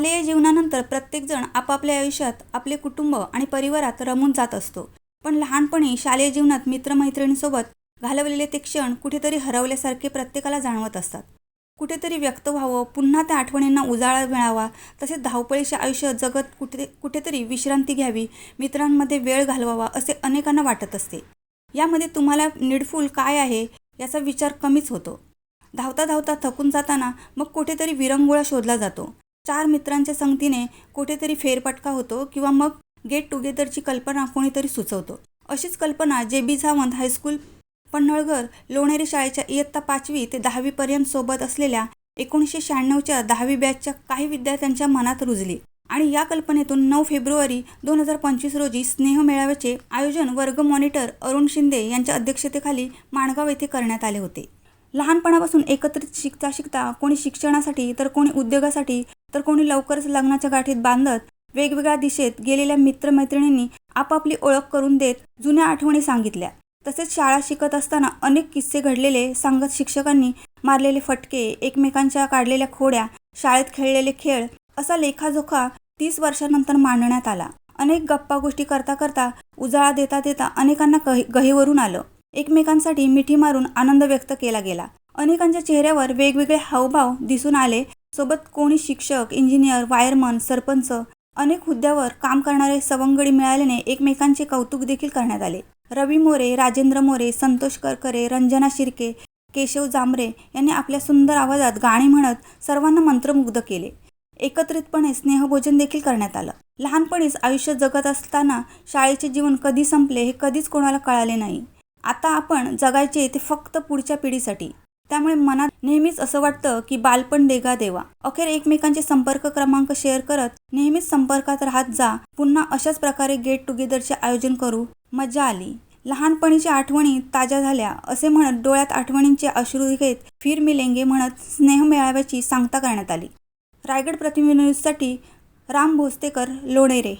शालेय जीवनानंतर प्रत्येकजण आपापल्या आयुष्यात आपले कुटुंब आणि परिवारात रमून जात असतो. पण लहानपणी शालेय जीवनात मित्रमैत्रिणींसोबत घालवलेले ते क्षण कुठेतरी हरवल्यासारखे प्रत्येकाला जाणवत असतात. कुठेतरी व्यक्त व्हावं पुन्हा त्या आठवणींना उजाळा मिळावा तसेच धावपळीचे आयुष्य जगत कुठे कुठेतरी विश्रांती घ्यावी मित्रांमध्ये वेळ घालवावा असे अनेकांना वाटत असते. यामध्ये तुम्हाला निडफुल काय आहे याचा विचार कमीच होतो. धावता धावता थकून जाताना मग कुठेतरी विरंगुळा शोधला जातो. चार मित्रांच्या संगतीने कुठेतरी फेरफटका होतो किंवा मग गेट टुगेदरची कल्पना कोणीतरी सुचवतो. अशीच कल्पना जे बी सावंत हायस्कूल पन्हळगर लोणेरे शाळेच्या इयत्ता पाचवी ते दहावीपर्यंत सोबत असलेल्या एकोणीसशे शहाण्णवच्या दहावी बॅचच्या काही विद्यार्थ्यांच्या मनात रुजली आणि या कल्पनेतून नऊ फेब्रुवारी दोन हजार पंचवीस रोजी स्नेह मेळाव्याचे आयोजन वर्ग मॉनिटर अरुण शिंदे यांच्या अध्यक्षतेखाली माणगाव येथे करण्यात आले होते. लहानपणापासून एकत्रित शिकता शिकता कोणी शिक्षणासाठी तर कोणी उद्योगासाठी तर कोणी लवकरच लग्नाच्या गाठीत बांधत वेगवेगळ्या दिशेत गेलेल्या मित्रमैत्रिणींनी आपापली ओळख करून देत जुन्या आठवणी सांगितल्या. तसेच शाळा शिकत असताना अनेक किस्से घडलेले सांगत शिक्षकांनी मारलेले फटके एकमेकांच्या काढलेल्या खोड्या शाळेत खेळलेले खेळ असा लेखाजोखा तीस वर्षानंतर मांडण्यात आला. अनेक गप्पा गोष्टी करता करता उजाळा देता देता अनेकांना गही गहीवरून आलं. एकमेकांसाठी मिठी मारून आनंद व्यक्त केला गेला. अनेकांच्या चेहऱ्यावर वेगवेगळे हावभाव दिसून आले. सोबत कोणी शिक्षक इंजिनियर वायरमन सरपंच अनेक हुद्द्यावर काम करणारे सवंगडी मिळाल्याने एकमेकांचे कौतुक देखील करण्यात आले. रवी मोरे राजेंद्र मोरे संतोष करकरे रंजना शिर्के केशव जांभरे यांनी आपल्या सुंदर आवाजात गाणी म्हणत सर्वांना मंत्रमुग्ध केले. एकत्रितपणे स्नेहभोजन देखील करण्यात आलं. लहानपणीच आयुष्य जगत असताना शाळेचे जीवन कधी संपले हे कधीच कोणाला कळाले नाही. आता आपण जगायचे ते फक्त पुढच्या पिढीसाठी. त्यामुळे मनात नेहमीच असं वाटतं की बालपण देगा देवा. अखेर एकमेकांचे संपर्क क्रमांक शेअर करत नेहमीच संपर्कात राहत जा. पुन्हा अशाच प्रकारे गेट टुगेदरचे आयोजन करू. मजा आली. लहानपणीच्या आठवणी ताज्या झाल्या असे म्हणत डोळ्यात आठवणींचे अश्रू घेत फिर मिलेंगे म्हणत स्नेह मेळाव्याची सांगता करण्यात आली. रायगड प्रतिनिधी न्यूजसाठी राम भोसतेकर लोणेरे.